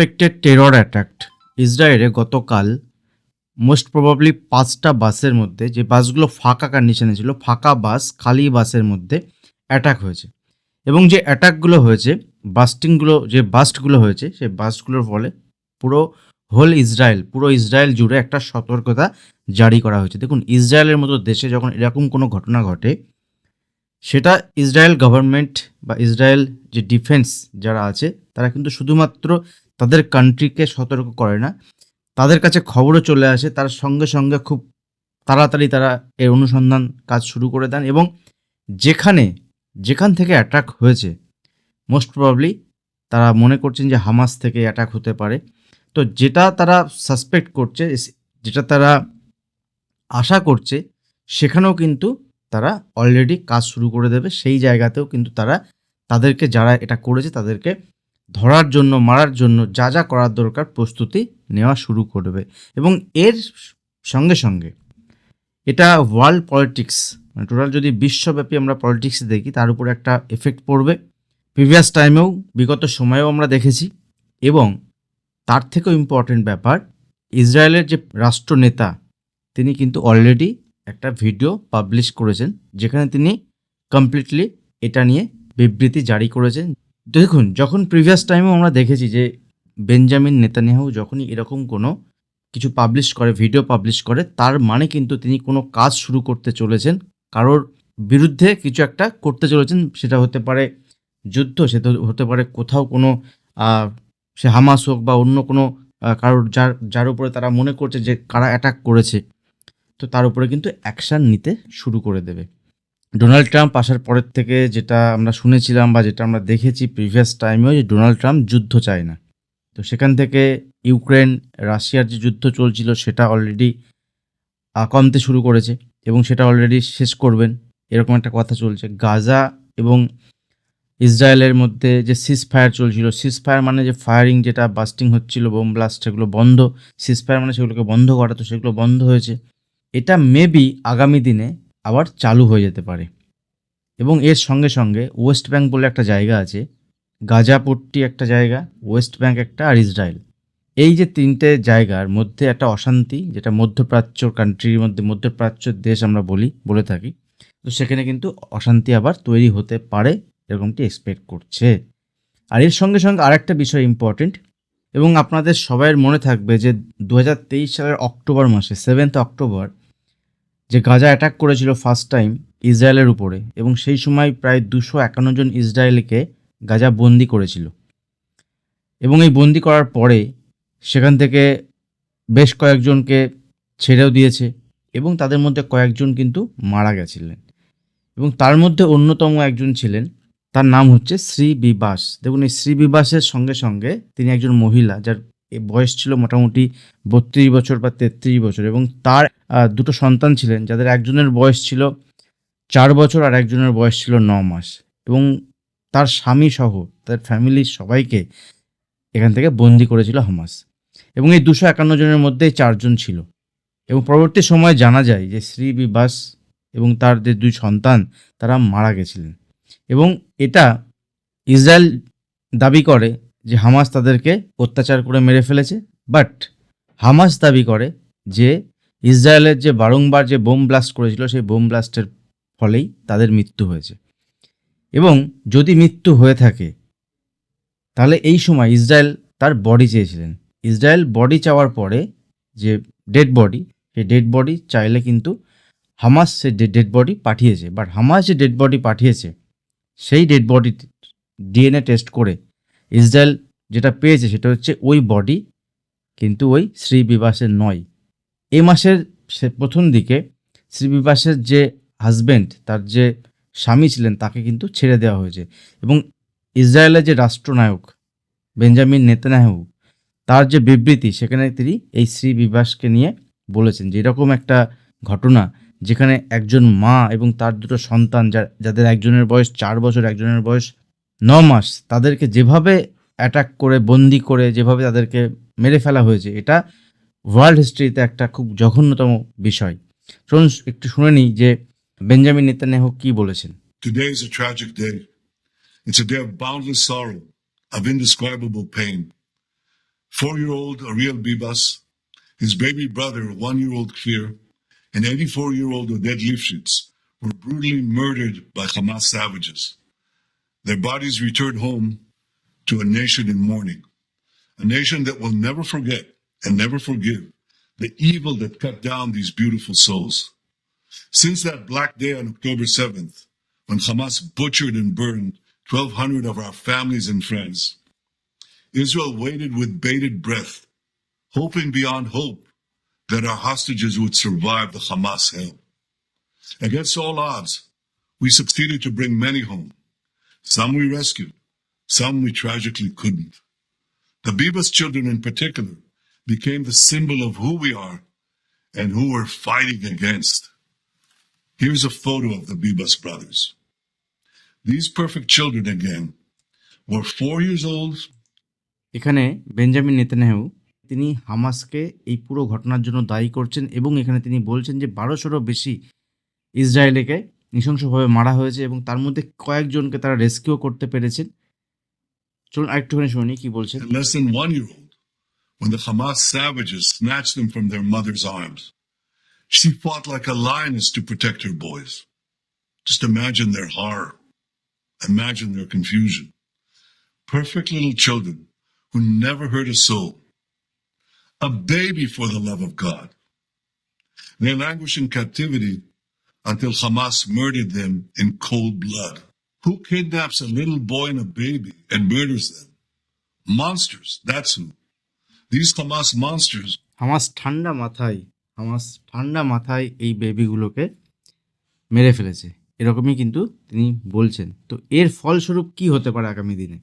Unexpected terror attack ইসরায়েলে গতকাল most probably পাঁচটা বাসের মধ্যে, যে বাসগুলো ফাঁকা কন্ডিশনে ছিল, ফাঁকা বাস, খালি বাসের মধ্যে অ্যাটাক হয়েছে। এবং যে অ্যাটাকগুলো হয়েছে বাস্টিংগুলো যে বাস্টগুলো হয়েছে, সেই বাস্টগুলোর ফলে পুরো হোল ইসরায়েল পুরো ইসরায়েল জুড়ে একটা সতর্কতা জারি করা হয়েছে। দেখুন, ইসরায়েলের মতো দেশে যখন এরকম কোনো ঘটনা ঘটে, সেটা ইসরায়েল গভর্নমেন্ট বা ইসরায়েল যে ডিফেন্স যারা আছে, তারা কিন্তু শুধুমাত্র তাদের কান্ট্রিকে সতর্ক করে না। তাদের কাছে খবরও চলে আসে, তার সঙ্গে সঙ্গে খুব তাড়াতাড়ি তারা এর অনুসন্ধান কাজ শুরু করে দেন এবং যেখানে, যেখান থেকে অ্যাটাক হয়েছে মোস্ট প্রবাবলি তারা মনে করছেন যে হামাস থেকে অ্যাটাক হতে পারে। তো যেটা তারা সাসপেক্ট করছে যেটা তারা আশা করছে, সেখানেও কিন্তু তারা অলরেডি কাজ শুরু করে দেবে। সেই জায়গাতেও কিন্তু তারা, তাদেরকে যারা এটা করেছে, তাদেরকে ধরার জন্য, মারার জন্য যা যা করার দরকার প্রস্তুতি নেওয়া শুরু করবে। এবং এর সঙ্গে সঙ্গে এটা ওয়ার্ল্ড পলিটিক্স মানে টোটাল যদি বিশ্বব্যাপী আমরা পলিটিক্স দেখি, তার উপর একটা এফেক্ট পড়বে। প্রিভিয়াস টাইমেও বিগত সময়েও আমরা দেখেছি। এবং তার থেকেও ইম্পর্টেন্ট ব্যাপার, ইসরায়েলের যে রাষ্ট্রনেতা, তিনি কিন্তু অলরেডি একটা ভিডিও পাবলিশ করেছেন, যেখানে তিনি কমপ্লিটলি এটা নিয়ে বিবৃতি জারি করেছেন। দেখুন, যখন প্রিভিয়াস টাইমেও আমরা দেখেছি যে বেঞ্জামিন নেতানিয়াহু যখনই এরকম কোনো কিছু পাবলিশ করে ভিডিও পাবলিশ করে, তার মানে কিন্তু তিনি কোনো কাজ শুরু করতে চলেছেন। কারোর বিরুদ্ধে কিছু একটা করতে চলেছেন, সেটা হতে পারে যুদ্ধ, সেটা হতে পারে কোথাও কোনো সে হামাস হোক বা অন্য কোনো কারোর যার যার উপরে তারা মনে করছে যে কারা অ্যাটাক করেছে, তো তার উপরে কিন্তু অ্যাকশান নিতে শুরু করে দেবে। ডোনাল্ড ট্রাম্প আসার পরের থেকে যেটা আমরা শুনেছিলাম বা যেটা আমরা দেখেছি প্রিভিয়াস টাইমেও যে ডোনাল্ড ট্রাম্প যুদ্ধ চায় না। তো সেখান থেকে ইউক্রেন, রাশিয়ার যে যুদ্ধ চলছিল সেটা অলরেডি কমতে শুরু করেছে এবং সেটা অলরেডি শেষ করবেন। এরকম একটা কথা চলছে। গাজা এবং ইসরায়েলের মধ্যে যে সিজ ফায়ার চলছিল সিজ ফায়ার মানে যে ফায়ারিং যেটা বাস্টিং হচ্ছিল বোম ব্লাস্ট সেগুলো বন্ধ সিজ ফায়ার মানে সেগুলোকে বন্ধ করা, তো সেগুলো বন্ধ হয়েছে। এটা মেবি আগামী দিনে আবার চালু হয়ে যেতে পারে। এবং এর সঙ্গে সঙ্গে ওয়েস্ট ব্যাঙ্ক বলে একটা জায়গা আছে, গাজাপট্টি একটা জায়গা, ওয়েস্ট ব্যাঙ্ক একটা আর ইসরায়েল। এই যে তিনটে জায়গার মধ্যে একটা অশান্তি, যেটা মধ্যপ্রাচ্য কান্ট্রির মধ্যে মধ্যপ্রাচ্যের দেশ আমরা বলি, বলে থাকি, তো সেখানে কিন্তু অশান্তি আবার তৈরি হতে পারে, এরকমটি এক্সপেক্ট করছে। আর এর সঙ্গে সঙ্গে আরেকটা বিষয় ইম্পর্টেন্ট এবং আপনাদের সবাইয়ের মনে থাকবে যে দু হাজার তেইশ সালের অক্টোবর মাসে সেভেন্থ অক্টোবর যে গাজা অ্যাটাক করেছিল ফার্স্ট টাইম ইসরায়েলের উপরে এবং সেই সময় প্রায় দুশো একান্ন জন ইসরায়েলকে গাজা বন্দি করেছিল। এবং এই বন্দি করার পরে সেখান থেকে বেশ কয়েকজনকে ছেড়েও দিয়েছে এবং তাদের মধ্যে কয়েকজন কিন্তু মারা গেছিলেন। এবং তার মধ্যে অন্যতম একজন ছিলেন, তার নাম হচ্ছে শ্রী বিবাস। দেখুন, এই শ্রী বিবাসের সঙ্গে সঙ্গে তিনি একজন মহিলা, যার বয়স ছিল মোটামুটি বত্রিশ বছর বা তেত্রিশ বছর এবং তার দুটো সন্তান ছিলেন, যাদের একজনের বয়স ছিল চার বছর আর একজনের বয়স ছিল ন মাস এবং তার স্বামী সহ তার ফ্যামিলির সবাইকে এখান থেকে বন্দি করেছিল হামাস এবং এই দুশো একান্ন জনের মধ্যে চারজন ছিল এবং পরবর্তী সময়ে জানা যায় যে শ্রী বিবাস এবং তার যে দুই সন্তান, তারা মারা গেছিলেন এবং এটা ইসরায়েল দাবি করে যে হামাস তাদেরকে অত্যাচার করে মেরে ফেলেছে। বাট হামাস দাবি করে যে ইসরায়েলের যে বারংবার যে বোম ব্লাস্ট করেছিল, সেই বোম ব্লাস্টের ফলেই তাদের মৃত্যু হয়েছে। এবং যদি মৃত্যু হয়ে থাকে, তাহলে এই সময় ইসরায়েল তার বডি চেয়েছিলেন। ইসরায়েল বডি চাওয়ার পরে যে ডেড বডি সেই ডেড বডি চাইলে কিন্তু হামাস সে ডেড বডি পাঠিয়েছে। বাট হামাস যে ডেড বডি পাঠিয়েছে, সেই ডেড বডি ডিএনএ টেস্ট করে ইসরায়েল যেটা পেয়েছে সেটা হচ্ছে ওই বডি কিন্তু ওই শ্রীবিবাসের নয়। এ মাসের সে প্রথম দিকে শ্রীবিবাসের যে হাজবেন্ড তার যে স্বামী ছিলেন, তাকে কিন্তু ছেড়ে দেওয়া হয়েছে। এবং ইসরায়েলের যে রাষ্ট্রনায়ক বেঞ্জামিন নেতানাহু তার যে বিবৃতি, সেখানে তিনি এই শ্রী বিবাসকে নিয়ে বলেছেন যে এরকম একটা ঘটনা যেখানে একজন মা এবং তার দুটো সন্তান যা যাদের একজনের বয়স চার বছর, একজনের বয়স ন মাস তাদেরকে যেভাবে অ্যাটাক করে বন্দি করে যেভাবে তাদেরকে মেরে ফেলা হয়েছে এটা ওয়ার্ল্ড হিস্ট্রিতে একটা খুব জঘন্যতম বিষয় শুনুন একটু শুনে নিই যে বেঞ্জামিন নেতানিয়াহু কি বলেছেন Today is a tragic day. It's a day of boundless sorrow, of indescribable pain. four year old Ariel Bibas, his baby brother, one year old Kfir, and 84 year old Oded Lifshitz were brutally murdered by Hamas savages. Their bodies returned home to a nation in mourning, a nation that will never forget and never forgive the evil that cut down these beautiful souls. Since that black day on October 7th, when Hamas butchered and burned 1,200 of our families and friends, Israel waited with bated breath, hoping beyond hope that our hostages would survive the Hamas hell. Against all odds, we succeeded to bring many home. Some we rescued, some we tragically couldn't. The Bibas children in particular became the symbol of who we are and who we're fighting against. Here's a photo of the Bibas brothers. These perfect children again were four years old, এখানে Benjamin Netanyahu তিনি হামাসকে এই পুরো ঘটনার জন্য দায়ী করছেন এবং এখানে তিনি বলছেন যে বারোশোরও বেশি ইসরায়েলিকে নৃশংসভাবে মারা হয়েছে এবং তার মধ্যে কয়েকজনকে তারা রেস্কিউ করতে পেরেছেন চলুন আরেকটুখানি শুনি কি বলছেন less than one year old when the Hamas savages snatched them from their mother's arms. She fought like a lioness to protect her boys. Just imagine their horror. Imagine their confusion. Perfect little children who never hurt a soul. A baby for the love of God. They languish in captivity until Hamas murdered them in cold blood. Who kidnaps a little boy and a baby and murders them? Monsters, that's who. These Hamas monsters Hamas ঠান্ডা মাথায় Hamas ঠান্ডা মাথায় এই বেবিগুলোকে মেরে ফেলেছে এরকমই কিন্তু তিনি বলছেন তো এর ফলস্বরূপ কি হতে পারে আগামী দিনে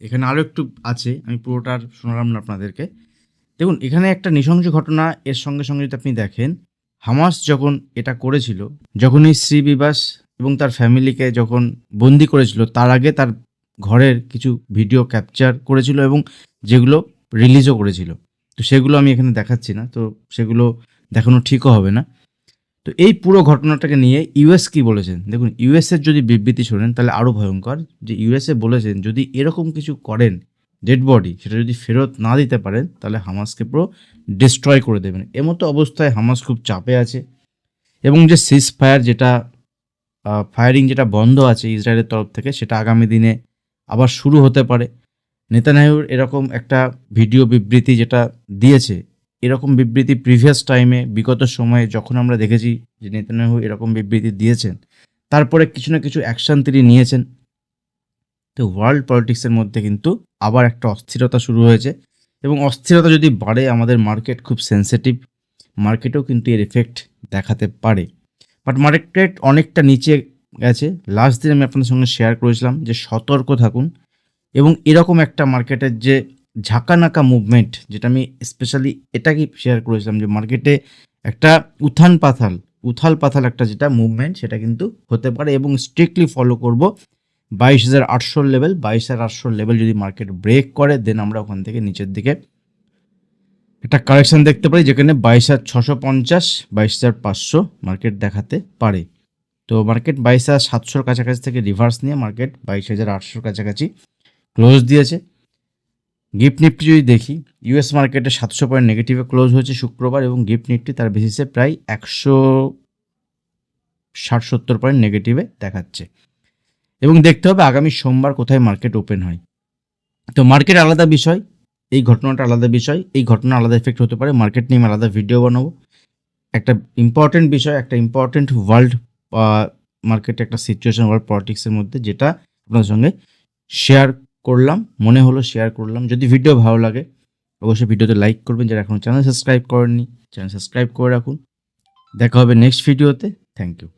এখানে আরও একটু আছে আমি পুরোটার শোনালাম না আপনাদেরকে দেখুন এখানে একটা নৃশংস ঘটনা এর সঙ্গে সঙ্গে যদি আপনি দেখেন হামাস যখন এটা করেছিল যখন এই শ্রীবিবাস এবং তার ফ্যামিলিকে যখন বন্দি করেছিল, তার আগে তার ঘরের কিছু ভিডিও ক্যাপচার করেছিল এবং যেগুলো রিলিজও করেছিল। তো সেগুলো আমি এখানে দেখাচ্ছি না, তো সেগুলো দেখানো ঠিকও হবে না। তো এই পুরো ঘটনাটাকে নিয়ে ইউএস কি বলেছেন? দেখুন ইউএসের যদি বিবৃতি শোনেন, তাহলে আরও ভয়ঙ্কর যে ইউএসএ বলেছেন, যদি এরকম কিছু করেন ডেড বডি সেটা যদি ফেরত না দিতে পারেন, তাহলে হামাসকে পুরো ডিস্ট্রয় করে দেবেন। এমতো অবস্থায় হামাস খুব চাপে আছে। এবং যে সিজ ফায়ার যেটা ফায়ারিং যেটা বন্ধ আছে ইসরায়েলের তরফ থেকে, সেটা আগামী দিনে আবার শুরু হতে পারে। নেতানাহুর এরকম একটা ভিডিও বিবৃতি যেটা দিয়েছে, এরকম বিবৃতি প্রিভিয়াস টাইমে বিগত সময়ে যখন আমরা দেখেছি যে নেতানাহু এরকম বিবৃতি দিয়েছেন, তারপরে কিছু না কিছু অ্যাকশন তিনি নিয়েছেন। তো ওয়ার্ল্ড পলিটিক্সের মধ্যে কিন্তু আবার একটা অস্থিরতা শুরু হয়েছে। এবং অস্থিরতা যদি বাড়ে, আমাদের মার্কেট খুব সেন্সিটিভ মার্কেটেও কিন্তু এর এফেক্ট দেখাতে পারে। বাট মার্কেট অনেকটা নিচে গেছে। লাস্ট দিন আমি আপনাদের সঙ্গে শেয়ার করেছিলাম যে সতর্ক থাকুন। এবং এরকম একটা মার্কেটের যে ঝাঁকানাকা মুভমেন্ট যেটা আমি স্পেশালি এটাকে শেয়ার করেছিলাম যে মার্কেটে একটা উথান পাথাল উথাল পাথাল একটা যেটা মুভমেন্ট সেটা কিন্তু হতে পারে এবং স্ট্রিক্টলি ফলো করব। বাইশ হাজার আটশোর লেভেল বাইশ হাজার আটশোর লেভেল যদি মার্কেট ব্রেক করে দেন আমরা ওখান থেকে নিচের দিকে একটা কারেকশন দেখতে পারি, যেখানে বাইশ হাজার ছশো পঞ্চাশ, বাইশ হাজার পাঁচশো মার্কেট দেখাতে পারে। তো মার্কেট বাইশ হাজার সাতশোর কাছাকাছি থেকে রিভার্স নিয়ে মার্কেট বাইশ হাজার আটশোর কাছাকাছি ক্লোজ দিয়েছে। গিফট নিফটি যদি দেখি ইউএস মার্কেটে সাতশো পয়েন্ট নেগেটিভে ক্লোজ হয়েছে শুক্রবার এবং গিফট নিফটি তার বেসিসে প্রায় একশো ষাট সত্তর পয়েন্ট নেগেটিভে দেখাচ্ছে। এবং দেখতে হবে আগামী সোমবার কোথায় মার্কেট ওপেন হয়। তো মার্কেট আলাদা বিষয়, এই ঘটনাটা আলাদা বিষয়, এই ঘটনা আলাদা এফেক্ট হতে পারে, মার্কেট নিয়ে আলাদা ভিডিও বানাবো। একটা ইম্পর্টেন্ট বিষয়, একটা ইম্পর্টেন্ট ওয়ার্ল্ড মার্কেটে একটা সিচুয়েশন ওয়ার্ল্ড পলিটিক্সের মধ্যে যেটা আপনাদের সঙ্গে শেয়ার করলাম, মনে হলো শেয়ার করলাম। যদি ভিডিও ভালো লাগে, অবশ্যই ভিডিওতে লাইক করবেন। যারা এখনও চ্যানেল সাবস্ক্রাইব করেননি চ্যানেল সাবস্ক্রাইব করে রাখুন। দেখা হবে নেক্সট ভিডিওতে থ্যাংক ইউ